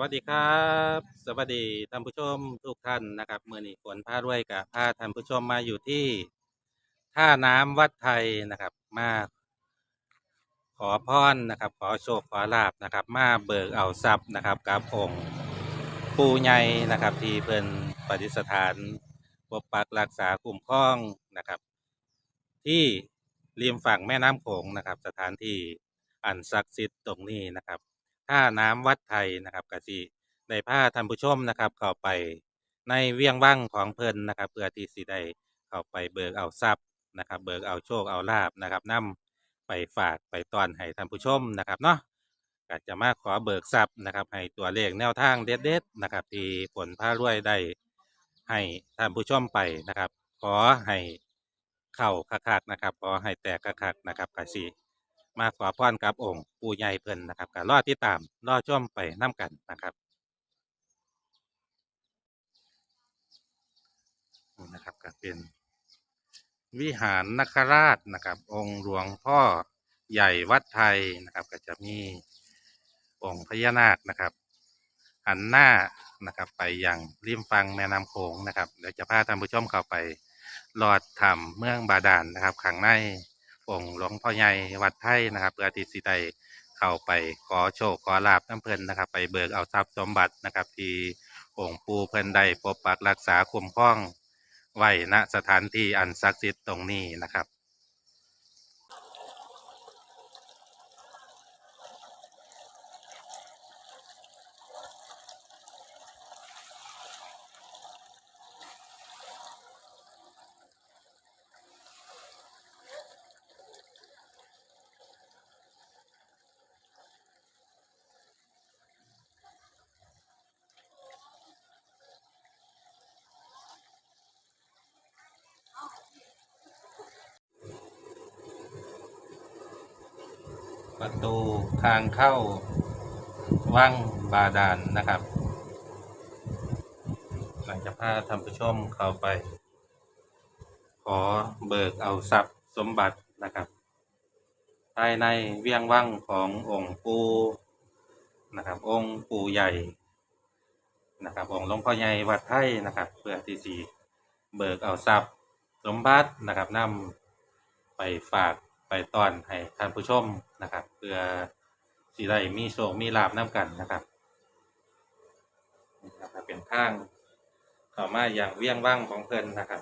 วัสดีครับ สวัสดีท่านผู้ชมทุกท่านนะครับเมื่อนี้ฝนพารวยกับพาท่านผู้ชมมาอยู่ที่ท่าน้ำวัดไทยนะครับ มาขอพรนะครับ ขอโชคขอลาบนะครับ มาเบิกเอาทรัพย์นะครับกับองค์ปู่ใหญ่นะครับ ที่เพิ่นปฏิสถานปกปักรักษาคุ้มครองนะครับ ที่ริมฝั่งแม่น้ำโขงนะครับ สถานที่อันศักดิ์สิทธิ์ตรงนี้นะครับ ท่าน้ำวัดไทยนะครับกสิได้พาท่านผู้ชมนะครับ เข้าไปในเวียงว่างของเพิ่นนะครับ เพื่อที่สิได้เข้าไปเบิกเอาทรัพย์นะครับ เบิกเอาโชคเอาลาบนะครับ นํไปฝากไปต้อนให้ท่านผู้ชมนะครับเนาะก็จะมาขอเบิกทรัพย์นะครับ ให้ตัวเลขแนวทางเด็ดๆนะครับ ที่ผลพารวยได้ให้ท่านผู้ชมไปนะครับ ขอให้เข้าคักๆนะครับ ขอให้แตกคักๆนะครับกสิ มาขอพรกับองค์ปู่ใหญ่เพิ่นนะครับก็รอติดตามรอชมไปน้กันนะครับนี่นะครับก็เป็นวิหารนคราชนะครับ องค์หลวงพ่อใหญ่วัดไทยนะครับ ก็จะมีองค์พญานาคนะครับหันหน้านะครับไปยังริมฝั่งแม่น้ำโขงนะครับเดี๋ยวจะพาท่านผู้ชมเข้าไปลอดถ้ำเมืองบาดาลนะครับข้างใน องค์หลวงพ่อใหญ่วัดไทยนะครับเพื่อที่สิได้เข้าไปขอโชคขอลาบน้ำเพลินนะครับ ไปเบิกเอาทรัพย์สมบัตินะครับ ที่องค์ปู่เพลินได้ปกปักรักษาคุ้มครองไว้ณสถานที่อันศักดิ์สิทธิ์ตรงนี้นะครับ ประตูทางเข้าวังบาดาลนนะครับหลังจากพาท่านผู้ชมเข้าไป ขอเบิกเอาทรัพย์สมบัตินะครับภายในเวียงวังขององค์ปูนะครับ องค์ปูใหญ่นะครับ องค์หลวงพ่อใหญ่วัดไทยนะครับ เพื่อที่สีเบิกเอาทรัพย์สมบัตินะครับนำไปฝาก ไปตอนให้ท่านผู้ชมนะครับ เพื่อสิได้มีโชคมีลาบน้ำกันนะครับนี่นะครับเป็นข้างเข้ามาอย่างเวียงว่างของเพิ่นนะครับ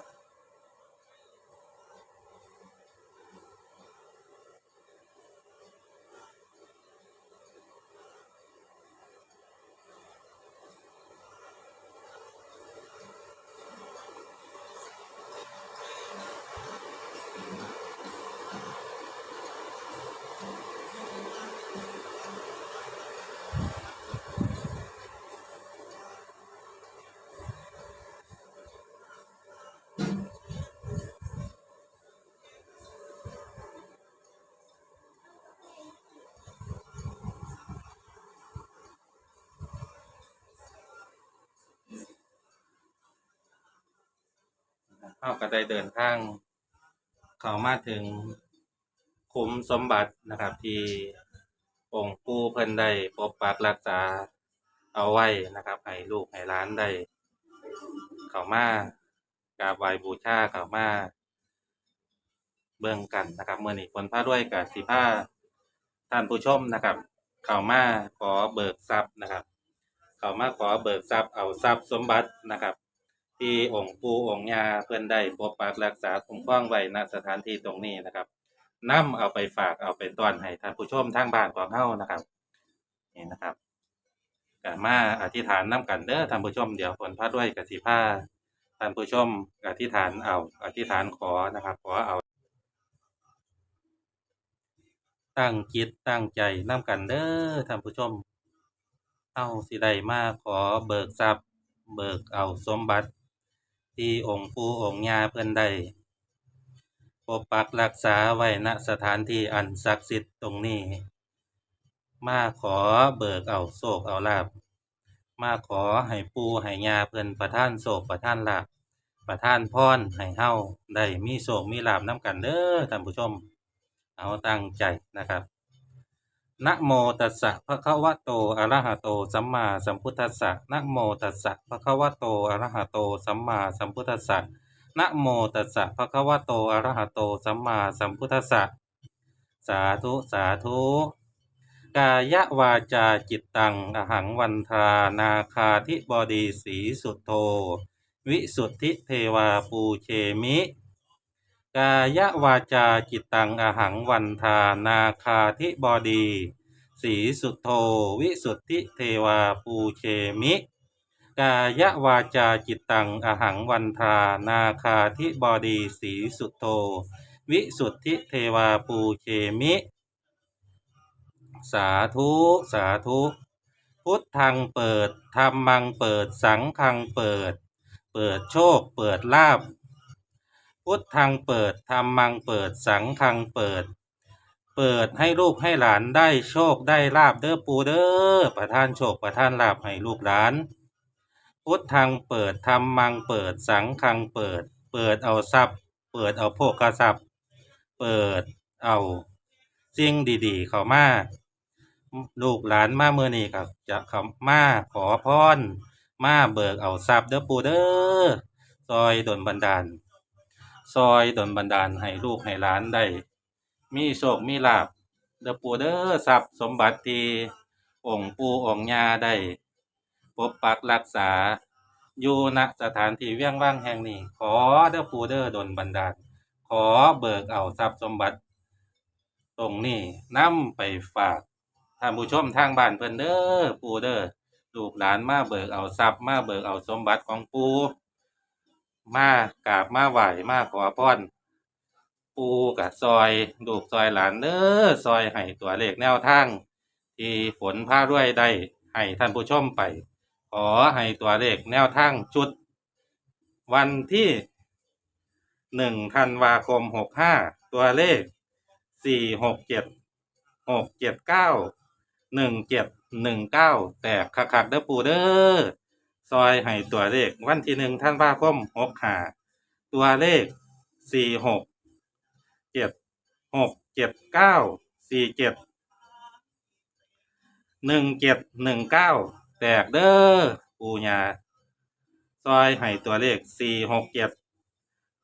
เขาก็ได้เดินทาง เข้ามาถึงคุ้มสมบัตินะครับ ที่องค์ปู่เพิ่นได้ปกปักรักษาเอาไว้นะครับให้ลูกให้หล้านได้เข้ามากราบไหว้บูชาเข้ามาเบิ่งกันนะครับเมื่อนี้คนพาด้วยกับสิพาท่านผู้ชมนะครับเข้ามาขอเบิกทรัพย์นะครับเข้ามาขอเบิกทรัพย์เอาทรัพย์สมบัตินะครับ ที่องค์ปู่องค์ยาเพื่อนได้ปกปักรักษาคุ้มครองไว้ณสถานที่ตรงนี้นะครับนํเอาไปฝากเอาไปต้อนให้ท่านผู้ชมทางบ้านของเฮานะครับนี่นะครับก็มาอธิษฐานนํกันเด้อท่านผู้ชมเดี๋ยวฝนพาด้วยกสิพาท่านผู้ชมอธิษฐานเอาอธิษฐานขอนะครับขอเอา ตั้งจิตตั้งใจนํกันเด้อท่านผู้ชมเฮาสิได้มาขอเบิกทรัพย์ เบิกเอาสมบัติ ที่องค์ปู่องค์ยาเพิ่นได้ปกปักรักษาไว้ณสถานที่อันศักดิ์สิทธิ์ตรงนี้ มาขอเบิกเอาโชคเอาลาบ มาขอให้ปู่ให้ยาเพิ่นประท่านโชคประท่านลาบประท่านพรให้เฮาได้มีโชคมีลาบนํกันเด้อท่านผู้ชม เอาตั้งใจนะครับ นะโมตัสสะภะคะวะโตอะระหะโต สัมมาสัมพุทธัสสะนะโมตัสสะภะคะวะโตอะระหะโต สัมมาสัมพุทธัสสะนะโมตัสสะภะคะวะโตอะระหะโต สัมมาสัมพุทธัสสะสาธุสาธุ กายวาจาจิตตังอหังวันทานาคาธิบดีสีสุทโธวิสุทธิเทวาปูเชมิ กายวาจาจิตตังอหังวันทานาคาธิบดีสีสุโธวิสุทธิเทวาปูเชมิ กายวาจาจิตตังอหังวันทานาคาธิบดีสีสุโธวิสุทธิเทวาปูเชมิ สาธุสาธุ พุทธังเปิดธรรมังเปิดสังฆังเปิด เปิดโชคเปิดลาบ พุทธังเปิดธรรมังเปิดสังฆังเปิด เปิดให้ลูกให้หลานได้โชคได้ลาบเด้อปูเด้อประทานโชคประทานลาบให้ลูกหลาน พุทธังเปิดธรรมังเปิดสังฆังเปิด เปิดเอาทรัพย์ เปิดเอาโภคทรัพย์ เปิดเอาสิ่งดีๆ เข้ามาลูกหลานมาเมื่อนี้ครับจะเขามาขอพรมาเบิกเอาทรัพย์เด้อปูเด้อซอยดลบันดาล ซอยดลบันดาลให้ลูกให้หลานได้มีโชคมีลาภเด้อปู่เด้อทรัพย์สมบัติที่องค์ปู่องค์ย่าได้ปกปักรักษาอยู่ณสถานที่เวียงว่างแห่งนี้ ขอเด้อปู่เด้อดลบันดาล ขอเบิกเอาทรัพย์สมบัติ ตรงนี้นำไปฝากท่านผู้ชมทางบ้านเพิ่นเด้อปู่เด้อลูกหลานมาเบิกเอาทรัพย์มาเบิกเอาสมบัติของปู่ มากราบมาไหวมาขอพรปูกับซอยลูกซอยหลานเด้อซอยให้ตัวเลขแนวทาง ที่ฝนพารวยได้ให้ท่านผู้ชมไป ขอให้ตัวเลขแนวทางชุด วันที่หนึ่งธันวาคมหกห้าตัวเลขสี่หกเจ็ดหกเจ็ดเก้าหนึ่งเจ็ดหนึ่งเก้าแตกคักๆเด้อปูเด้อ อยให้ตัวเลข วันที่หนึ่งธันว่าคมหกหาตัวเลขสี่หกเจ็ดหกเจ็ดเก้าสี่เจ็ดหนึ่งเจ็ดหนึ่งเก้าแตกเด้อปูญาซอยให้ตัวเลขสี่หกเจ็ด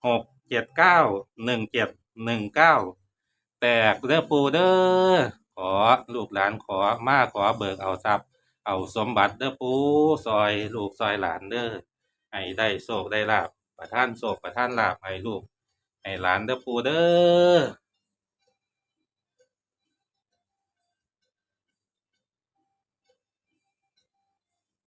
หกเจ็ดเก้าหนึ่งเจ็ดหนึ่งเก้าแตกเด้อปูเด้อขอลูกหลานขอมาขอเบิกเอาทรัพย์ เอาสมบัติเด้อปูซอยลูกซอยหลานเด้อให้ได้โชคได้ลาบประท่านโชคประท่านลาบให้ลูกให้หลานเด้อปูเด้อ